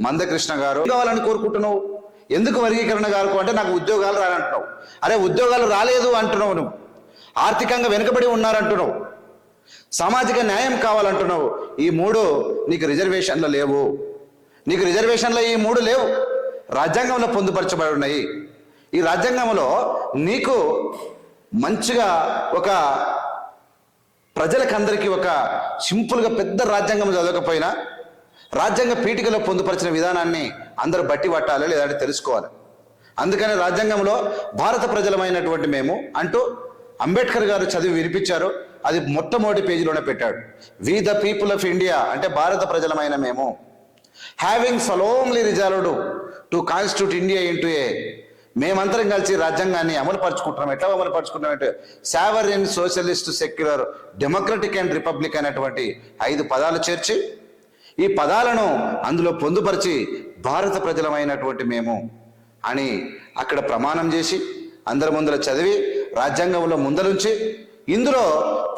మందకృష్ణ గారు కావాలని కోరుకుంటున్నావు? ఎందుకు వర్గీకరణ గారు అంటే నాకు ఉద్యోగాలు రానంటున్నావు. అరే ఉద్యోగాలు రాలేదు అంటున్నావు నువ్వు. ఆర్థికంగా వెనుకబడి ఉన్నారంటున్నావు. సామాజిక న్యాయం కావాలంటున్నావు. ఈ మూడు నీకు రిజర్వేషన్లు లేవు. నీకు రిజర్వేషన్లు ఈ మూడు లేవు. రాజ్యాంగంలో పొందుపరచబడి ఉన్నాయి. ఈ రాజ్యాంగంలో నీకు మంచిగా ఒక ప్రజలకందరికీ ఒక సింపుల్గా పెద్ద రాజ్యాంగం చదవకపోయినా రాజ్యాంగ పీఠికలో పొందుపరిచిన విధానాన్ని అందరూ బట్టి పట్టాలి లేదంటే తెలుసుకోవాలి. అందుకని రాజ్యాంగంలో భారత ప్రజలమైనటువంటి మేము అంటూ అంబేద్కర్ గారు చదివి వినిపించారు. అది మొట్టమొదటి పేజీలోనే పెట్టాడు. We the people of India అంటే భారత ప్రజలమైన మేము. Having solemnly resolved to constitute India into a మేమందరం కలిసి రాజ్యాంగాన్ని అమలు పరుచుకుంటున్నాం ఎట్లా అమలు పరుచుకుంటాం అంటే sovereign socialist secular democratic and republic అనేటువంటి ఐదు పదాలు చేర్చి ఈ పదాలను అందులో పొందుపరిచి భారత ప్రజలమైనటువంటి మేము అని అక్కడ ప్రమాణం చేసి అందరి ముందర చదివి రాజ్యాంగంలో ముందరుంచి ఇందులో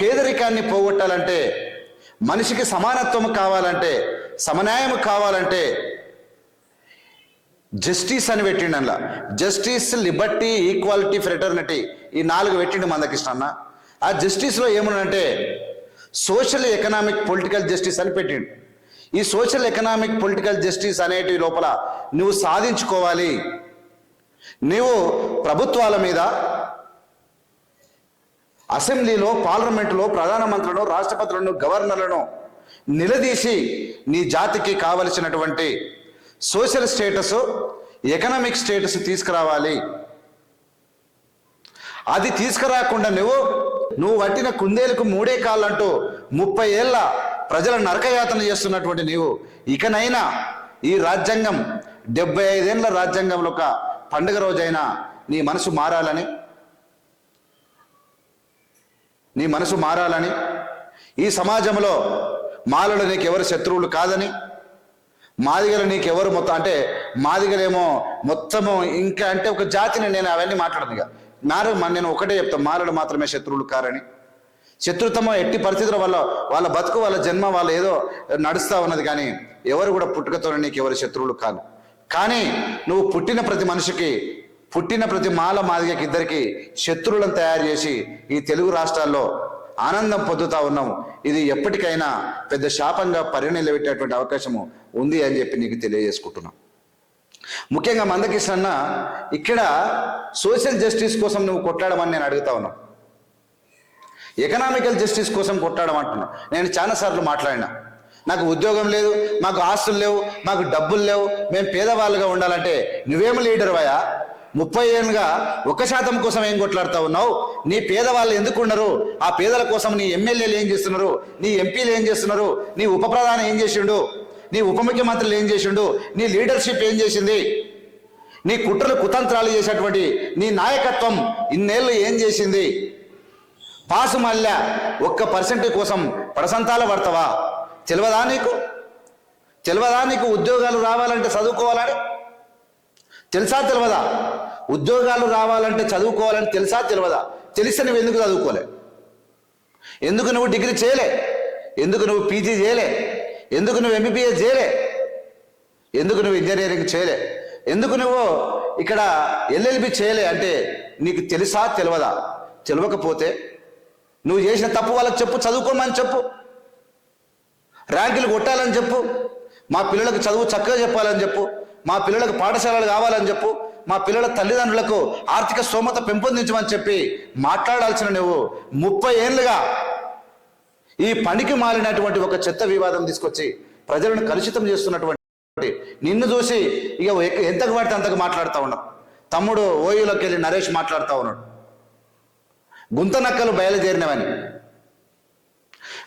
పేదరికాన్ని పోగొట్టాలంటే మనిషికి సమానత్వం కావాలంటే సమన్యాయం కావాలంటే జస్టిస్ అని పెట్టిండు అందులో జస్టిస్ లిబర్టీ ఈక్వాలిటీ ఫ్రెటర్నిటీ ఈ నాలుగు పెట్టిండు మందకృష్ణ అన్న ఆ జస్టిస్లో ఏమనంటే సోషల్ ఎకనామిక్ పొలిటికల్ జస్టిస్ అని పెట్టిండు. ఈ సోషల్ ఎకనామిక్ పొలిటికల్ జస్టిస్ అనేటి లోపల నువ్వు సాధించుకోవాలి. నీవు ప్రభుత్వాల మీద అసెంబ్లీలో పార్లమెంటులో ప్రధానమంత్రులను రాష్ట్రపతులను గవర్నర్లను నిలదీసి నీ జాతికి కావలసినటువంటి సోషల్ స్టేటస్ ఎకనామిక్ స్టేటస్ తీసుకురావాలి. అది తీసుకురాకుండా నువ్వు నువ్వు వట్టిన కుందేలకు మూడే కాళ్ళంటూ ముప్పై ఏళ్ళ ప్రజల నరకయాతన చేస్తున్నటువంటి నీవు. ఇకనైనా ఈ రాజ్యాంగం డెబ్బై ఐదేళ్ళ రాజ్యాంగంలో ఒక పండుగ రోజైనా నీ మనసు మారాలని నీ మనసు మారాలని ఈ సమాజంలో మాలలు నీకెవరు శత్రువులు కాదని మాదిగలు నీకెవరు మొత్తం అంటే మాదిగలేమో మొత్తము ఇంకా అంటే ఒక జాతిని నేను అవన్నీ మాట్లాడదు ఇక. నారు నేను ఒకటే చెప్తాను మాలలు మాత్రమే శత్రువులు కారని. శత్రుత్వం ఎట్టి పరిస్థితుల వల్ల వాళ్ళ బతుకు వాళ్ళ జన్మ వాళ్ళ ఏదో నడుస్తూ ఉన్నది కానీ ఎవరు కూడా పుట్టుకతోనే నీకు ఎవరు శత్రువులు కాదు. కానీ నువ్వు పుట్టిన ప్రతి మనిషికి పుట్టిన ప్రతి మాల మాదిగకి ఇద్దరికి శత్రువులను తయారు చేసి ఈ తెలుగు రాష్ట్రాల్లో ఆనందం పొందుతా ఉన్నాము ఇది ఎప్పటికైనా పెద్ద శాపంగా పరిణిలబెట్టేటువంటి అవకాశము ఉంది అని చెప్పి నీకు తెలియజేసుకుంటున్నాం. ముఖ్యంగా మందకృష్ణ అన్న ఇక్కడ సోషల్ జస్టిస్ కోసం నువ్వు కొట్లాడమని నేను అడుగుతా ఉన్నాను. ఎకనామికల్ జస్టిస్ కోసం కొట్టాడమంటున్నా నేను చాలాసార్లు మాట్లాడినా. నాకు ఉద్యోగం లేదు మాకు ఆస్తులు లేవు మాకు డబ్బులు లేవు మేము పేదవాళ్ళుగా ఉండాలంటే నువ్వేం లీడర్ వయా ముప్పై ఏళ్ళుగా ఒక శాతం కోసం ఏం కొట్లాడుతా ఉన్నావు? నీ పేదవాళ్ళు ఎందుకు ఉండరు? ఆ పేదల కోసం నీ ఎమ్మెల్యేలు ఏం చేస్తున్నారు? నీ ఎంపీలు ఏం చేస్తున్నారు? నీ ఉప ప్రధాని ఏం చేసిండు? నీ ఉప ముఖ్యమంత్రులు ఏం చేసిండు? నీ లీడర్షిప్ ఏం చేసింది? నీ కుట్రలు కుతంత్రాలు చేసేటువంటి నీ నాయకత్వం ఇన్నేళ్ళు ఏం చేసింది? పాసు మళ్ళా ఒక్క పర్సెంట్ కోసం పడసంతాల పడతావా? తెలియదా నీకు? తెలియదా నీకు ఉద్యోగాలు రావాలంటే చదువుకోవాలని? తెలుసా తెలియదా? ఉద్యోగాలు రావాలంటే చదువుకోవాలని తెలుసా తెలియదా? తెలిస్తే నువ్వు ఎందుకు చదువుకోలే? ఎందుకు నువ్వు డిగ్రీ చేయలే? ఎందుకు నువ్వు పీజీ చేయలే? ఎందుకు నువ్వు ఎంబీబీఎస్ చేయలే? ఎందుకు నువ్వు ఇంజనీరింగ్ చేయలే? ఎందుకు నువ్వు ఇక్కడ ఎల్ఎల్బి చేయలే? అంటే నీకు తెలుసా తెలియదా? తెలియకపోతే నువ్వు చేసిన తప్పు వాళ్ళకి చెప్పు చదువుకోమని చెప్పు. ర్యాంకులు కొట్టాలని చెప్పు. మా పిల్లలకు చదువు చక్కగా చెప్పాలని చెప్పు. మా పిల్లలకు పాఠశాలలు కావాలని చెప్పు. మా పిల్లల తల్లిదండ్రులకు ఆర్థిక స్తోమత పెంపొందించమని చెప్పి మాట్లాడాల్సిన నువ్వు ముప్పై ఏళ్ళుగా ఈ పనికి మారినటువంటి ఒక చెత్త వివాదం తీసుకొచ్చి ప్రజలను కలుషితం చేస్తున్నటువంటి నిన్ను చూసి ఇక ఎంతకు పడితే అంతకు మాట్లాడుతూ ఉన్నాం తమ్ముడు ఓయూలోకి వెళ్ళి నరేష్ మాట్లాడుతూ ఉన్నాడు. గుంతనక్కలు బయలుదేరినవని.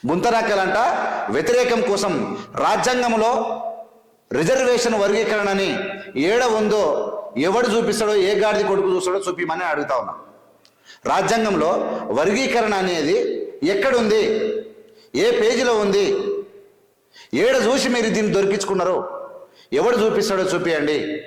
గుంతనక్కలంట వ్యతిరేకం కోసం రాజ్యాంగంలో రిజర్వేషన్ వర్గీకరణని ఏడ ఉందో ఎవడు చూపిస్తాడో ఏ గాడిది కొడుకు చూస్తాడో చూపిమని అడుగుతా ఉన్నా. రాజ్యాంగంలో వర్గీకరణ అనేది ఎక్కడుంది? ఏ పేజీలో ఉంది? ఏడ చూసి మీరు దీన్ని దొరికించుకున్నారు ఎవడు చూపిస్తాడో చూపియండి.